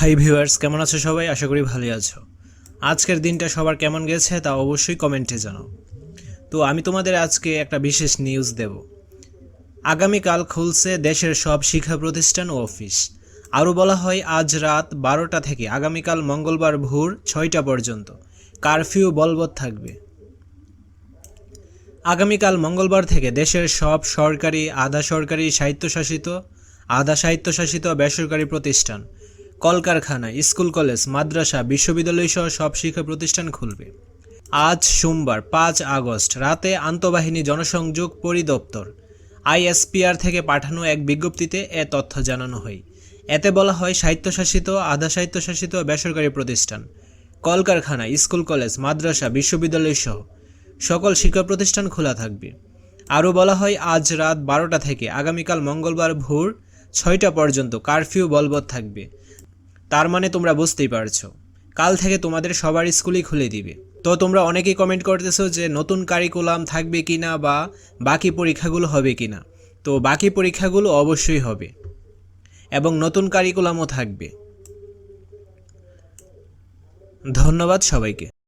Hi viewers কেমন আছো সবাই? আশা করি ভালোই আছো। আজকের দিনটা সবার কেমন গেছে তা অবশ্যই কমেন্টে জানাও। তো আমি তোমাদের আজকে একটা বিশেষ নিউজ দেব। আগামীকাল খুলছে দেশের সব শিক্ষা প্রতিষ্ঠান ও অফিস। আরও বলা হয়, আজ রাত বারোটা থেকে আগামীকাল মঙ্গলবার ভোর ছয়টা পর্যন্ত কারফিউ বলবৎ থাকবে। আগামীকাল মঙ্গলবার থেকে দেশের সব সরকারি, আধা সরকারি স্বায়ত্তশাসিত, আধা স্বায়ত্তশাসিত বেসরকারি প্রতিষ্ঠান কলকারখানা, স্কুল কলেজ, মাদ্রাসা বিশ্ববিদ্যালয় সহ সব শিক্ষা প্রতিষ্ঠান খুলবে। আজ সোমবার, পাঁচ আগস্ট, রাতে আন্তঃবাহিনী জনসংযোগ পরিদপ্তর, আইএসপিআর থেকে পাঠানো এক বিজ্ঞপ্তিতে এ তথ্য জানানো হয়। এতে বলা হয়, স্বায়ত্তশাসিত আধা স্বায়ত্তশাসিত বেসরকারি প্রতিষ্ঠান, কলকারখানা, স্কুল কলেজ, মাদ্রাসা বিশ্ববিদ্যালয় সহ সকল শিক্ষা প্রতিষ্ঠান খোলা থাকবে। আরও বলা হয়, আজ রাত বারোটা থেকে আগামীকাল মঙ্গলবার ভোর ছয়টা পর্যন্ত কারফিউ বলবৎ থাকবে। তার মানে তোমরা বুঝতেই পারছ। কাল থেকে তোমাদের সবার স্কুলই খুলে দিবে। তো তোমরা অনেকেই কমেন্ট করতেছো যে নতুন কারিকুলাম থাকবে কি না বা বাকি পরীক্ষাগুলো হবে কি না তো বাকি পরীক্ষাগুলো অবশ্যই হবে। এবং নতুন কারিকুলামও থাকবে। ধন্যবাদ সবাইকে।